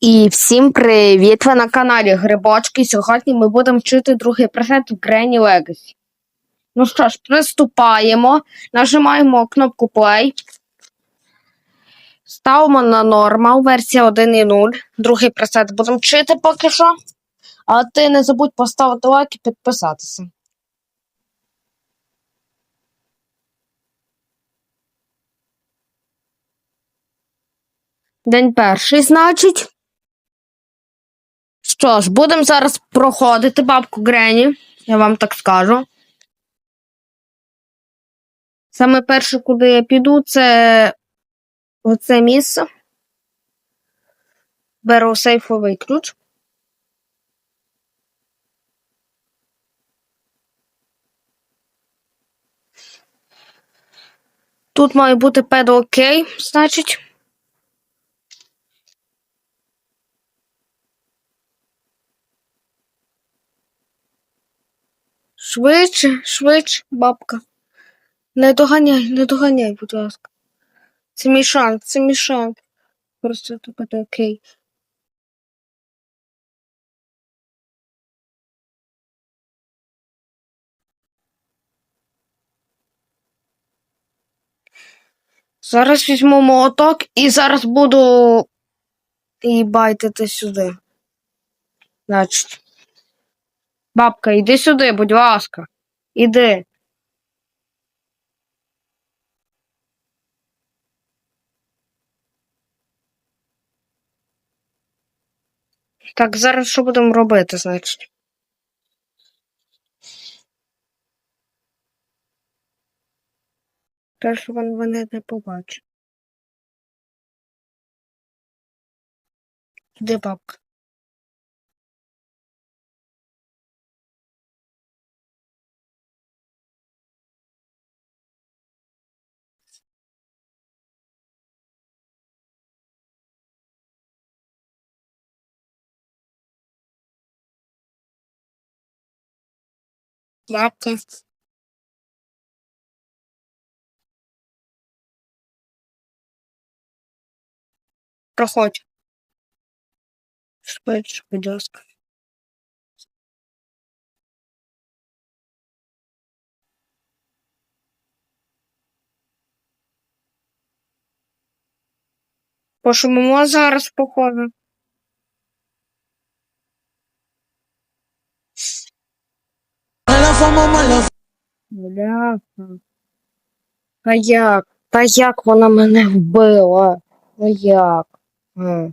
І всім привіт! Ви на каналі Грибочки. Сьогодні ми будемо вчити другий пресет в Granny Legacy. Ну що ж, приступаємо. Нажимаємо кнопку Play. Ставимо на нормал, версія 1.0. Другий пресет будемо вчити поки що. А ти не забудь поставити лайк і підписатися. День перший, значить. Що ж, будемо зараз проходити бабку Грені, я вам так скажу. Саме перше, куди я піду, це оце місце. Беру сейфовий ключ. Тут має бути педо окей, значить. Швидше, швидше, бабка. Не доганяй, не доганяй, будь ласка. Це мій шанс, це мій шанс. Просто тупити окей. Зараз візьму молоток і зараз буду і сюди. Значить. Бабка, іди сюди, будь ласка. Іди. Так, зараз що будемо робити, значить? Те, що він мене не побачить. Де бабка? Бабка. Проходь. Швидше, будь ласка. Пошумимо зараз, походу. Бляха. Та як? Та як вона мене вбила? Ну як? А.